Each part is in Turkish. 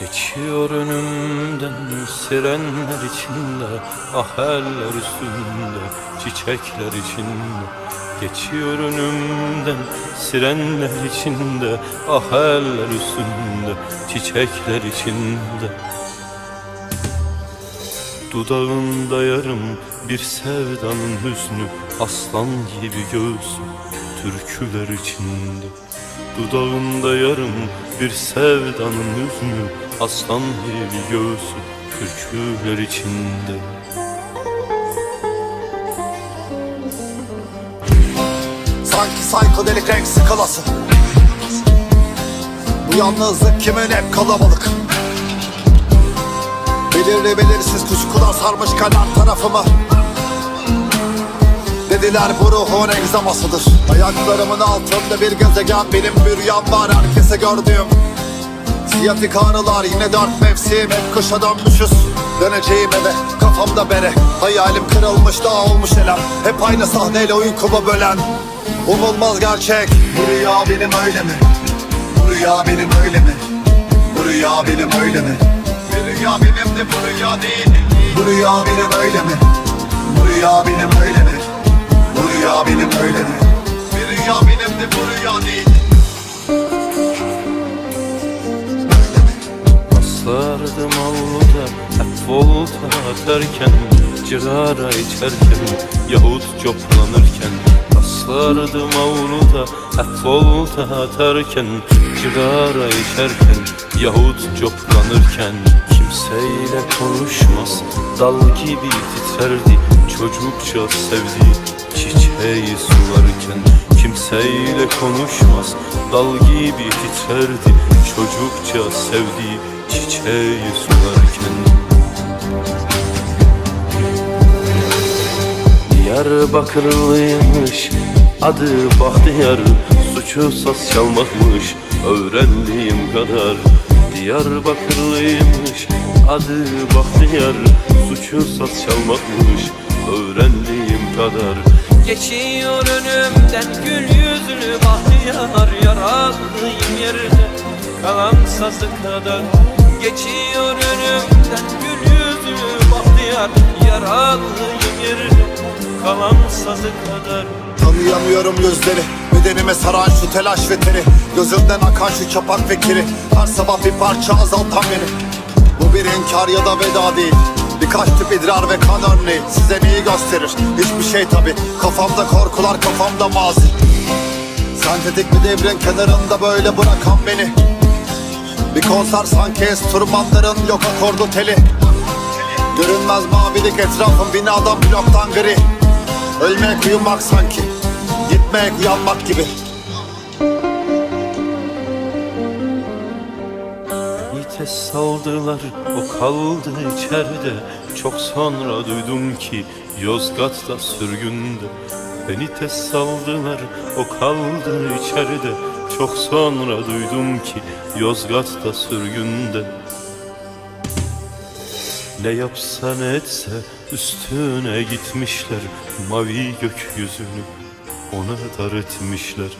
Geçiyor önümden sirenler içinde Ah eller üstünde çiçekler içinde. Geçiyor önümden sirenler içinde Ah eller üstünde çiçekler içinde. Dudağında yarım bir sevdanın hüznü Aslan gibi göğsü türküler içinde. Dudağında yarım bir sevdanın hüznü Aslan gibi göğsü türküler içinde. Sanki psychedelic renk skalası. Bu yalnızlık kimin hep kalabalık? Belirli belirsiz kuşkular sarmış kader tarafımı Dediler bu ruhun egzamasıdır Ayaklarımın altında bir gezegen Benim bir rüyam var herkese gördüğüm Siyatik ağrılar yine dört mevsim Hep kışa dönmüşüz Döneceğim eve kafamda bere Hayalim kırılmış dağ olmuş elem Hep aynı sahneyle uykumu bölen Umulmaz gerçek Bu rüya benim öyle mi? Bu rüya benim öyle mi? Bu rüya benim öyle mi? Bir rüya benim de bu rüya değil Bu rüya benim öyle mi? Bu rüya benim rüya benim öyle mi? Bir rüya benim de bu rüya değil. Aslardım avluda hep volta atarken Cigara içerken yahut coplanırken. Aslardım avluda hep volta atarken Cigara içerken yahut coplanırken. Kimseyle konuşmaz dal gibi titrerdi Çocukça sevdi çiçeği sularken Kimseyle konuşmaz. Dal gibi titrerdi Çocukça sevdi çiçeği sularken Diyarbakırlıymış adı Bahtiyar. Suçu saz çalmakmış öğrendiğim kadar. Diyarbakırlıymış adı Bahtiyar. Suçu saz çalmakmış öğrendiğim kadar Geçiyor önümden gül yüzlü bahtiyar Yaralıyım yerde. Kalan sazı kadar Geçiyor önümden gül yüzlü bahtiyar Yaralıyım yerde. Kalan sazı kadar Tanıyamıyorum gözleri Bedenime saran şu telaş ve teri Gözümden akan şu çapak ve Her sabah bir parça azaltan beni. Bu bir inkar ya da veda değil Birkaç tüp idrar ve kan örneği Size neyi gösterir? Hiçbir şey tabi Kafamda korkular kafamda mazi Sentetik bir devrin kenarında böyle bırakan beni? Bir konser sanki enstrümanların yok akordu teli. Görünmez mavilik etrafım binadan bloktan gri. Ölmek uyumak sanki Gitmek uyanmak gibi Yiğite saldılar o kaldı içeride. Çok sonra duydum ki Yozgat'ta sürgünde Beni tez saldılar o kaldı içeride. Çok sonra duydum ki Yozgat'ta sürgünde Ne yapsa ne etse üstüne gitmişler Mavi gökyüzünü ona dar etmişler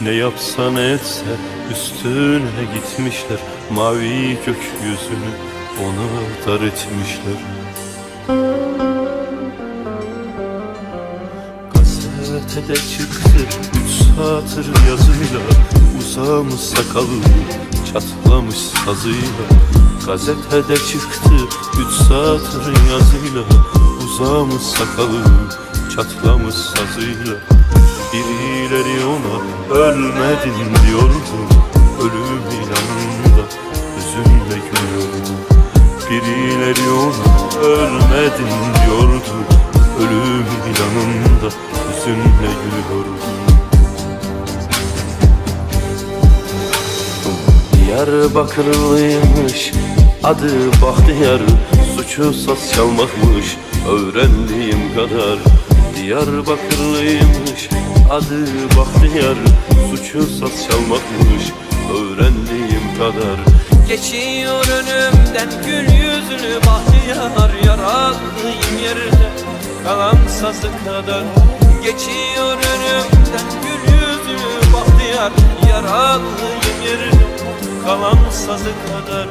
Ne yapsa ne etse üstüne gitmişler Mavi gökyüzünü ona dar etmişler. Gazetede çıktı üç satır yazıyla Uzamış sakalı çatlamış sazıyla. Gazetede çıktı üç satır yazıyla Uzamış sakalı çatlamış sazıyla Birileri ona ölmedin diyordu Ölüm ilanında hüzünle gülüyordu Birileri ona ölmedin diyordu Ölüm ilanında hüzünle gülüyordu Diyarbakırlıymış adı Bahtiyar. Suçu saz çalmakmış öğrendiğim kadar Diyarbakırlıymış adı Bahtiyar. Suçu saz çalmakmış öğrendiğim kadar. Geçiyor önümden gül yüzlü bahtiyar. Yaralıyım yerde kalan sazı kadar Geçiyor önümden gül yüzlü bahtiyar. Yaralıyım yerde kalan sazı kadar